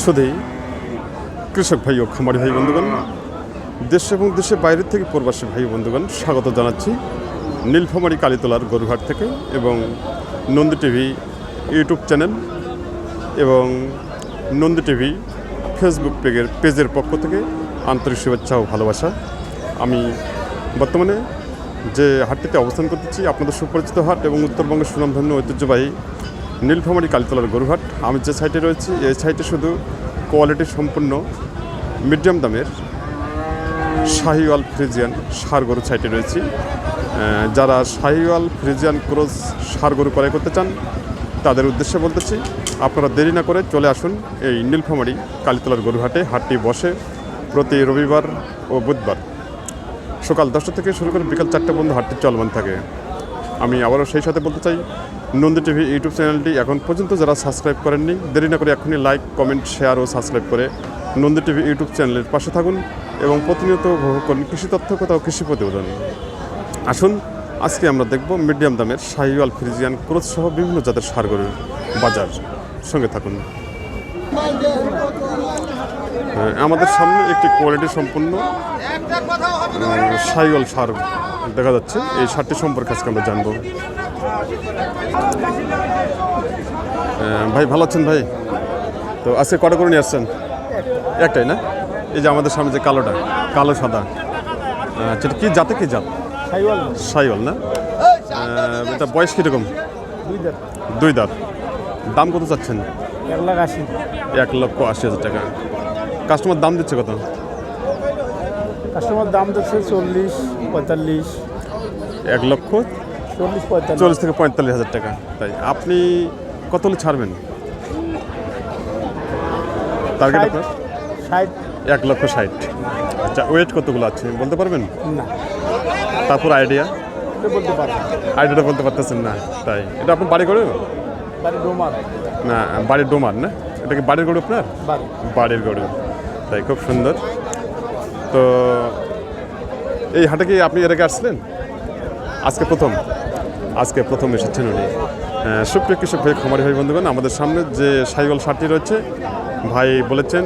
শুধুই কৃষক ভাই ও খামারি ভাই বন্ধুগণ, দেশ এবং দেশের বাইরের থেকে প্রবাসী ভাই বন্ধুগণ, স্বাগত জানাচ্ছি নীলফামারী কালীতলার গরুহাট থেকে এবং নন্দী টিভি ইউটিউব চ্যানেল এবং নন্দী টিভি ফেসবুক পেজের পেজের পক্ষ থেকে আন্তরিক শুভেচ্ছা ও ভালোবাসা। আমি বর্তমানে যে হাটটিতে অবস্থান করতেছি, আপনাদের সুপরিচিত হাট এবং উত্তরবঙ্গের সুনামধন্য ঐতিহ্যবাহী নীলফামারী কালীতলার গরুহাট। আমি যে সাইটে রয়েছি, এই সাইটে শুধু কোয়ালিটি সম্পূর্ণ মিডিয়াম দামের শাহিওয়াল ফ্রিজিয়ান সার গরু সাইটে রয়েছি। যারা শাহিওয়াল ফ্রিজিয়ান ক্রস সার গরু ক্রয় করতে চান, তাদের উদ্দেশ্যে বলতেছি, আপনারা দেরি না করে চলে আসুন এই নীলফামারী কালীতলার গরুহাটে। হাটটি বসে প্রতি রবিবার ও বুধবার। সকাল দশটা থেকে শুরু করে বিকাল চারটে পর্যন্ত হাটটি চলমান থাকে। আমি আবারও সেই সাথে বলতে চাই নন্দী টিভি ইউটিউব চ্যানেলটি এখন পর্যন্ত যারা সাবস্ক্রাইব করেননি দেরি না করে এখনই লাইক কমেন্ট শেয়ার ও সাবস্ক্রাইব করে নন্দী টিভি ইউটিউব চ্যানেলের পাশে থাকুন এবং প্রতিনিয়ত উপভোগ করুন কৃষি তথ্য কথা ও কৃষি প্রতিবেদন। আসুন আজকে আমরা দেখব মিডিয়াম দামের শাহিওয়াল ফ্রিজিয়ান ক্রোধ সহ বিভিন্ন জাতের সার গরুর বাজার। সঙ্গে থাকুন। হ্যাঁ, আমাদের সামনে একটি কোয়ালিটি সম্পূর্ণ সাইওয়াল সার দেখা যাচ্ছে। এই সারটি সম্পর্কে আজকে আমরা জানব। ভাই ভালো আছেন ভাই? তো আজকে কটা করে নিয়ে আসছেন? একটাই না? এই যে আমাদের সামনে যে কালোটা কালো সাদা। আচ্ছা কি জাতে কি জাত? সাইওয়াল। না? এটা বয়স কীরকম? দুই দাঁত। দুই দাঁত। দাম কত চাচ্ছেন? এক লাখ আশি। এক লক্ষ আশি হাজার টাকা। কাস্টমার দাম দিচ্ছে কত? কাস্টমার দাম দিচ্ছে চল্লিশ পঁয়তাল্লিশ। এক লক্ষ? চল্লিশ পঁয়তাল্লিশ। চল্লিশ থেকে পঁয়তাল্লিশ হাজার টাকা। তাই আপনি কত হলে ছাড়বেন? টার্গেট। আপনার? ষাট। এক লক্ষ ষাট। আচ্ছা ওয়েট কতগুলো আছে? বলতে পারবেন? না। তারপর আইডিয়া বলতে পারব আইডিয়াটা বলতে পারতেছেন না। তাই। এটা আপনার বাড়ি গড়ে বাড়ি ডোমার। না বাড়ির ডোমার না? এটা কি বাড়ির গড়ে আপনার? বাড়ির গড়ে তাই খুব সুন্দর। তো এই হাটে কি আপনি এর আগে আসছিলেন? আজকে প্রথম? আজকে প্রথম এসেছেন উনি। আহ, সুপ্রিয় কৃষক ভাই খামারি ভাই বন্ধুগণ আমাদের সামনে যে সাইকেল সারটি রয়েছে ভাই বলেছেন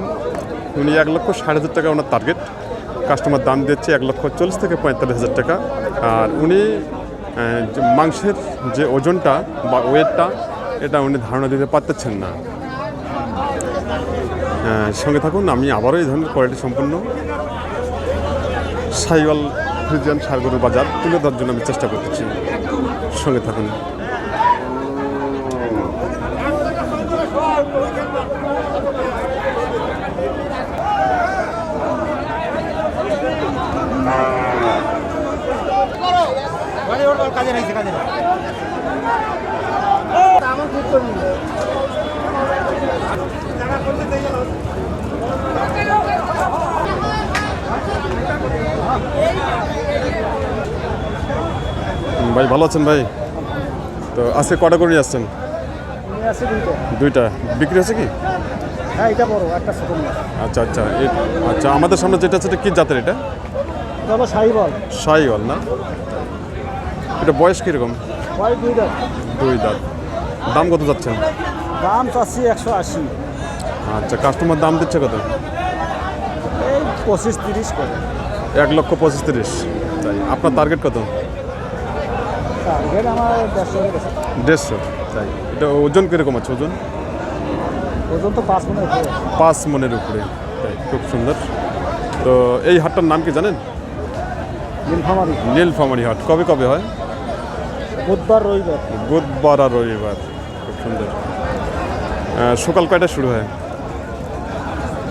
উনি এক লক্ষ ষাট হাজার টাকা ওনার টার্গেট কাস্টমার দাম দিচ্ছে এক লক্ষ চল্লিশ থেকে পঁয়তাল্লিশ হাজার টাকা। আর উনি মাংসের যে ওজনটা বা ওয়েটটা এটা উনি ধারণা দিতে পারতেছেন না। সঙ্গে থাকুন আমি আবারও এই ধরনের কোয়ালিটি সম্পন্ন সাইওয়াল ফ্রিজিয়ান সারগরুর বাজার তুলে ধরার জন্য আমি চেষ্টা করতেছি। সঙ্গে থাকুন। ভাই ভালো আছেন ভাই? তো আজকে কটা করে নিয়ে আসছেন? দুইটা। বিক্রি হচ্ছে কি? হ্যাঁ আচ্ছা আচ্ছা আচ্ছা আমাদের সামনে যেটা আছে কি জাতের এটা? সাইবল না? এটা বয়স কীরকম? দুই দাঁত। দুই দাঁত। দাম কত যাচ্ছেন? দাম চাচ্ছি একশো আশি। আচ্ছা কাস্টমার দাম দিচ্ছে কত? এই পঁচিশ তিরিশ করে। এক লক্ষ পঁচিশ তিরিশ। তাই আপনার টার্গেট কত? দেড়শো তাই এটা ওজন কীরকম আছে ওজন? ওজন তো পাঁচ মনে উপরে। পাঁচ মনের উপরে তাই খুব সুন্দর। তো এই হাটটার নাম কি জানেন? নীলফামারি। নীলফামারি হাট কবে কবে হয়? বুধবার রবিবার। বুধবার আর রবিবার খুব সুন্দর। সকাল কয়টায় শুরু হয়?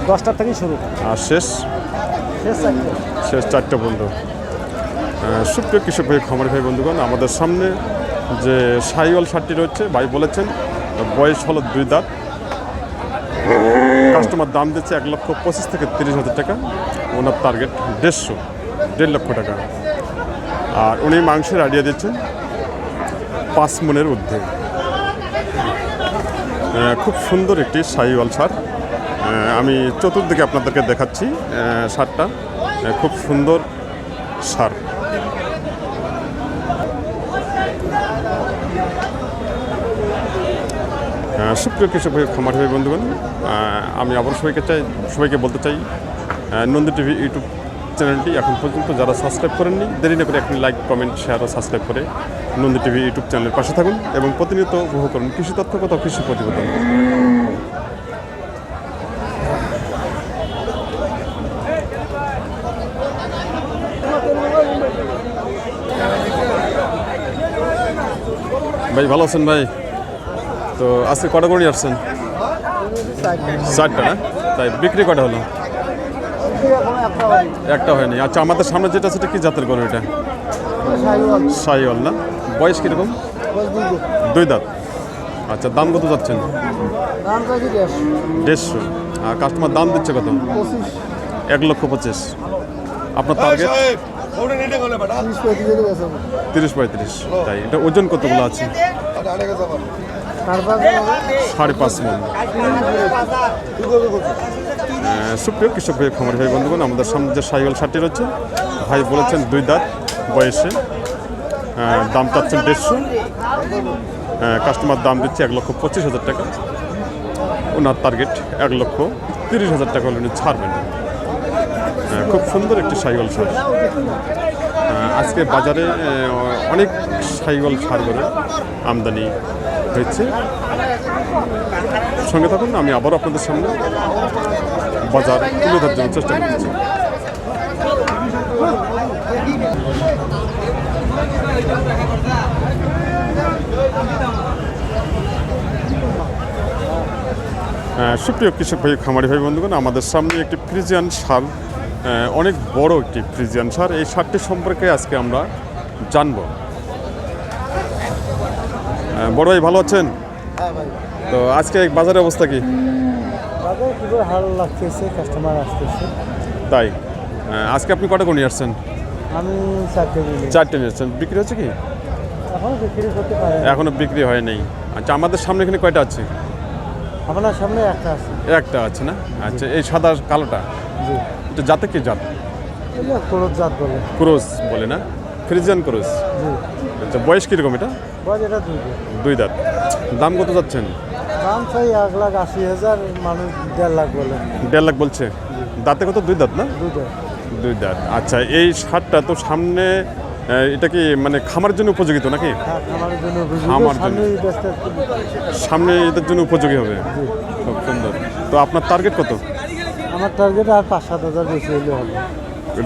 দশটার থেকেই শুরু। আর শেষ? শেষ চারটে পর্যন্ত। সুপ্রিয় কৃষক ভাই খামারি ভাই বন্ধুগণ আমাদের সামনে যে সাইওয়াল শার্টটি রয়েছে ভাই বলেছেন বয়স হলো দুই দাঁত। কাস্টমার দাম দিচ্ছে এক লক্ষ পঁচিশ থেকে তিরিশ হাজার টাকা। ওনার টার্গেট দেড়শো দেড় লক্ষ টাকা। আর উনি মাংসের আইডিয়া দিচ্ছেন পাঁচ মনের ঊর্ধ্বে। খুব সুন্দর একটি সাইওয়াল আহ, আমি চতুর্দিকে আপনাদেরকে দেখাচ্ছি সারটা। খুব সুন্দর সার। সুপ্রিয় কৃষক খামার ভাই, বন্ধুগণ আমি আবার সবাইকে চাই, সবাইকে বলতে চাই নন্দী টিভি ইউটিউব চ্যানেলটি এখন পর্যন্ত যারা সাবস্ক্রাইব করেননি, দেরি না করে এখন লাইক, কমেন্ট শেয়ার ও সাবস্ক্রাইব করে নন্দী টিভি ইউটিউব চ্যানেলের পাশে থাকুন এবং প্রতিনিয়ত উপভোগ করুন কৃষি তথ্য কথা কৃষি প্রতিবেদন। ভাই ভালো আছেন ভাই? তো আজকে কটা করে আসছেন? চারটা না? তাই বিক্রি কটা হলো? একটা হয়নি। আচ্ছা আমাদের সামনে যেটা সেটা কি জাতের গরু এটা? সাইওয়াল না? বয়স কীরকম? দুই দাঁত। আচ্ছা দাম কত যাচ্ছেন? দেড়শো। দেড়শো আর কাস্টমার দাম দিচ্ছে কত? এক লক্ষ পঁচিশ। আপনার টার্গেট তিরিশ পঁয়ত্রিশ তাই। এটা ওজন কতগুলো আছে? সাড়ে পাঁচ মন। সুপ্রিয় কৃষক ভাই খামার ভাই বন্ধুগণ আমাদের সামনে যে সাইকেল শার্টটি রয়েছে ভাই বলেছেন দুই দাঁত বয়সে। দাম চাচ্ছেন দেড়শো। কাস্টমার দাম দিচ্ছে এক লক্ষ পঁচিশ হাজার টাকা। ওনার টার্গেট এক লক্ষ তিরিশ হাজার টাকা হলে উনি ছাড়বেন। খুব সুন্দর একটি সাইকেল সার। আজকে বাজারে অনেক সাইকেল সারগরের আমদানি হয়েছে। সঙ্গে থাকুন, আমি আবারও আপনাদের সামনে বাজার তুলে ধরার জন্য চেষ্টা করছি। সুপ্রিয় কৃষক ভাই, খামারি ভাই, বন্ধুগণ, আমাদের সামনে একটি ফ্রিজিয়ান সার অনেক বড় একটি ফ্রিজিয়ান সার। এই সারটি সম্পর্কে আজকে আমরা জানব। বড় ভাই ভালো আছেন? হ্যাঁ তো আজকে বাজারের অবস্থা কি? বাজার লাগতেছে কাস্টমার আসতেছে। তাই? আজকে আপনি কটা করে নিয়ে আসছেন? আমি চারটে দিলি চারটে নিয়ে আসছেন। বিক্রি হচ্ছে কি? এখন বিক্রি করতে এখনও বিক্রি হয় নাই। আচ্ছা আমাদের সামনে এখানে কয়টা আছে? আপনার সামনে একটা আছে। একটা আছে না? আচ্ছা এই সাদা কালোটা? জি। এটা জাতে কি জাত? ক্রোধ জাত বলে। ক্রোস বলে না? ফ্রিজিয়ান ক্রোস জি। আচ্ছা বয়স কীরকম এটা? বয়স এটা দুই দুই দাঁত। দাম কত যাচ্ছেন? দাম চাই এক লাখ আশি হাজার মানুষ দেড় লাখ বলে। দেড় লাখ বলছে? দাঁতে কত? দুই দাঁত না? দুইটা দুই দাঁত। আচ্ছা এই সারটা তো সামনে এটা কি মানে খামার জন্য উপযোগী তো নাকি? হ্যাঁ খামার জন্য। সামনে এদের জন্য উপযোগী হবে? খুব সুন্দর। তো আপনার টার্গেট কত? আমার টার্গেট আর পাঁচ সাত হাজার বেশি হলে হবে।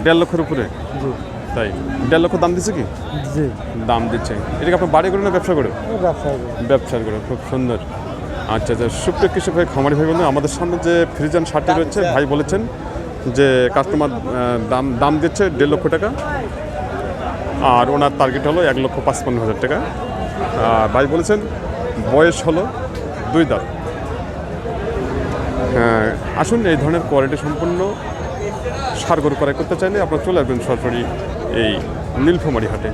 দেড় লক্ষের উপরে? জি। তাই? দেড় লক্ষ দাম দিচ্ছে কি? জি। দাম দিচ্ছে। এটা কি আপনার বাড়ি করে না ব্যবসা করে? ব্যবসা ব্যবসায় ব্যবসার করে খুব সুন্দর। আচ্ছা আচ্ছা সুপ্রিয় কৃষক ভাই খামারি ভাই বন্ধু আমাদের সামনে যে ফ্রিজ ফ্রিজান শার্টটি রয়েছে ভাই বলেছেন যে কাস্টমার দাম দাম দিচ্ছে দেড় লক্ষ টাকা। আর ওনার টার্গেট হলো এক লক্ষ পাঁচপান্ন হাজার টাকা। আর ভাই বলেছেন বয়স হলো দুই দাঁত। আসুন এই ধরনের কোয়ালিটি সম্পন্ন সার গরু ক্রয় করতে চাইলে আপনারা চলে আসবেন সরাসরি এই নীলফামারি হাটে।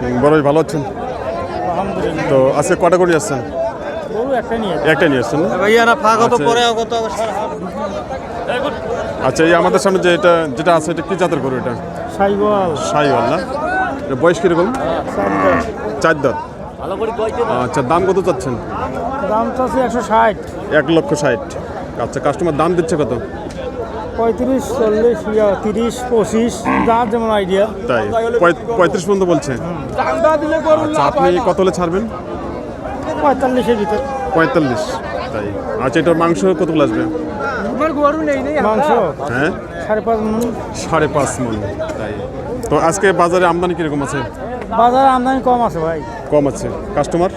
হুম, বড় ভাই ভালো আছেন। তো আজকে কটা করে নিয়ে আসছেন একটা নিয়ে আসছেন আচ্ছা। পরে কত আবার আচ্ছা এই আমাদের সামনে যে এটা যেটা আছে এটা কি জাতের গরু এটা? সাইবল সাইওয়াল না? বয়স কীরকম? চার দাঁত। আচ্ছা দাম কত চাচ্ছেন? দাম তো আছে একশো ষাট। এক লক্ষ ষাট। আচ্ছা কাস্টমার দাম দিচ্ছে কত? পঁয়ত্রিশ চল্লিশ তিরিশ পঁচিশ যার যেমন আইডিয়া তাই পঁয়- পঁয়ত্রিশ পর্যন্ত বলছে। আচ্ছা আপনি কত হলে ছাড়বেন? পঁয়তাল্লিশের ভিতর। পঁয়তাল্লিশ তাই। আচ্ছা এটার মাংস কতগুলো আসবে? মাংস? হ্যাঁ? সাড়ে পাঁচ মন। সাড়ে পাঁচ মন তাই। তো আজকে বাজারে আমদানি কীরকম আছে? বাজারে আমদানি কম আছে ভাই। কম আছে। কাস্টমার?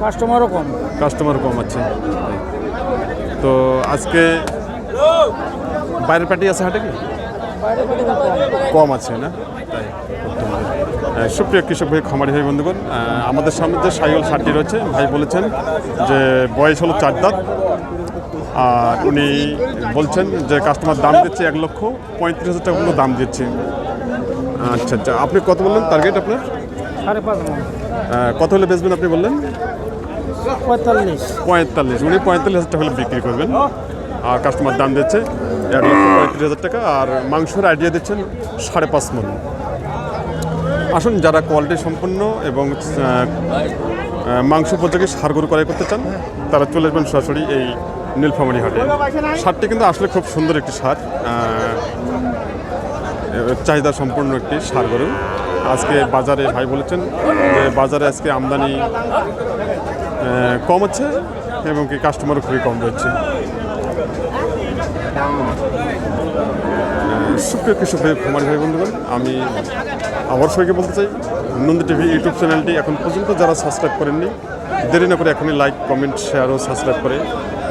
কাস্টমারও কম। কাস্টমার কম আছে তো আজকে বাইরের পার্টি আছে হাটে কি? কম। আছে না? তাই সুপ্রিয় কৃষক ভাই খামারি ভাই বন্ধুগণ আমাদের সামনে যে সাইকেল শার্টটি রয়েছে ভাই বলেছেন যে বয়স হলো চার দাঁত। আর উনি বলছেন যে কাস্টমার দাম দিচ্ছে এক লক্ষ পঁয়ত্রিশ হাজার টাকা দাম দিচ্ছে। আচ্ছা আচ্ছা আপনি কত বললেন টার্গেট আপনার? সাড়ে পাঁচ কত হলে বেচবেন আপনি বললেন? পঁয়তাল্লিশ। পঁয়তাল্লিশ উনি পঁয়তাল্লিশ হাজার টাকা হলে বিক্রি করবেন। কাস্টমার দাম দিচ্ছে, এক লক্ষ পঁয়ত্রিশ হাজার টাকা, আর মাংসের আইডিয়া দিচ্ছেন সাড়ে পাঁচ মন। আসুন, যারা কোয়ালিটি সম্পন্ন এবং মাংস উপযোগী সার গরু ক্রয় করতে চান, তারা চলে আসবেন সরাসরি এই নীলফামারি হাটে। সারটি কিন্তু আসলে খুব সুন্দর একটি সার চাহিদা সম্পন্ন একটি সার গরু। আজকে বাজারে ভাই বলেছেন যে বাজারে আজকে আমদানি কম হচ্ছে এবং কি কাস্টমারও খুবই কম রয়েছে। সুপ্রিয় কৃষক ভাই, কুমারী ভাই, বন্ধুগণ, আমি আবার সবাইকে বলতে চাই, নন্দী টিভি ইউটিউব চ্যানেলটি এখন পর্যন্ত যারা সাবস্ক্রাইব করেননি, দেরি না করে এখনই লাইক কমেন্ট শেয়ার ও সাবস্ক্রাইব করে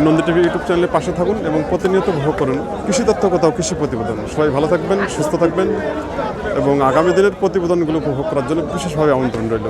নন্দী টিভি ইউটিউব চ্যানেলে পাশে থাকুন এবং প্রতিনিয়ত উপভোগ করুন কৃষি তথ্য কোথাও কৃষি প্রতিবেদন। সবাই ভালো থাকবেন, সুস্থ থাকবেন এবং আগামী দিনের প্রতিবেদনগুলো উপভোগ করার জন্য বিশেষভাবে আমন্ত্রণ রইল।